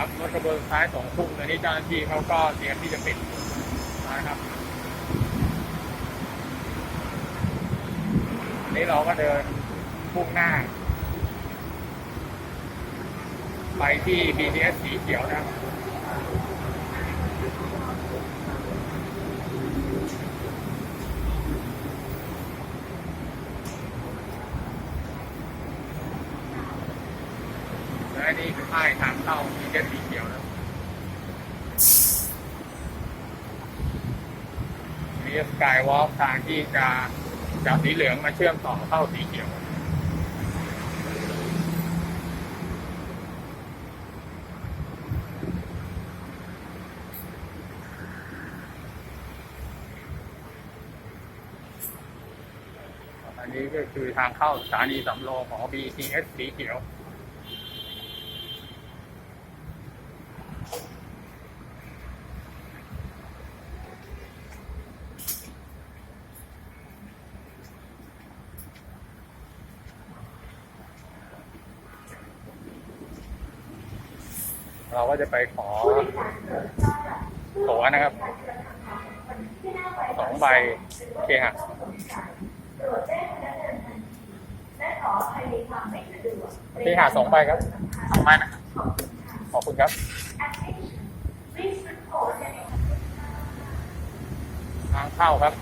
ครับรถกระบวนซ้ายสองทุ่มตอนนี้เจ้าหน้าที่เขาก็เตรียมที่จะปิดนะครับอันนี้เราก็เดินพุ่งหน้า ไปที่ BTS สีเขียวนะครับ และนี่คือป้ายทางเข้า BTS สีเขียวนะนี่สกายวอล์กทางที่จะจากสีเหลืองมาเชื่อมต่อเข้าสีเขียวอันนี้ก็คือทางเข้าสถานีสำโรงของ BTS สีเขียว เราก็จะไปขอตั๋วนะครับสองใบโอเคฮะที่หาสองใบครับสองใบนะขอบคุณครับทางเข้าครับ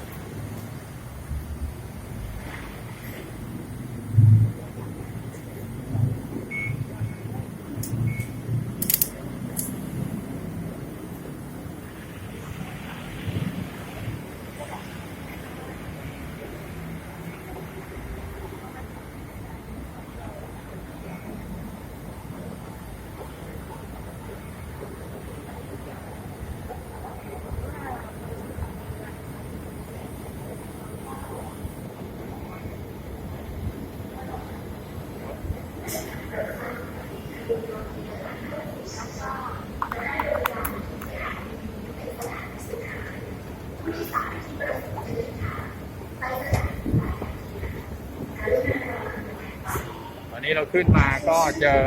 นนี้เราขึ้นมาก็เจอ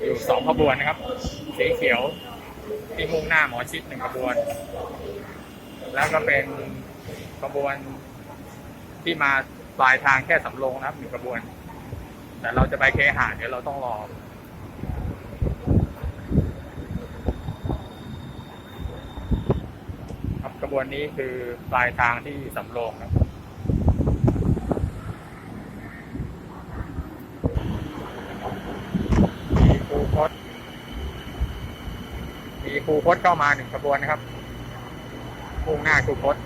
อยู่สองขบวนนะครับ สีเขียวที่มุ่งหน้าหมอชิดหนึ่งขบวน แล้วก็เป็นขบวนที่มาปลายทางแค่สำโรงนะครับหนึ่งขบวน แต่เราจะไปเคหาเดี๋ยวเราต้องรอครับขบวนนี้คือปลายทางที่สำโรงครับ มีครูพจน์มี ครูพจน์เข้ามาหนึ่งขบวนนะครับมุ่งหน้าครูพจน์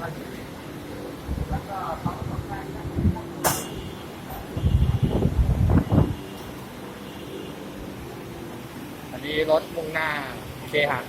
อันนี้ รถมุ่งหน้าเคหะ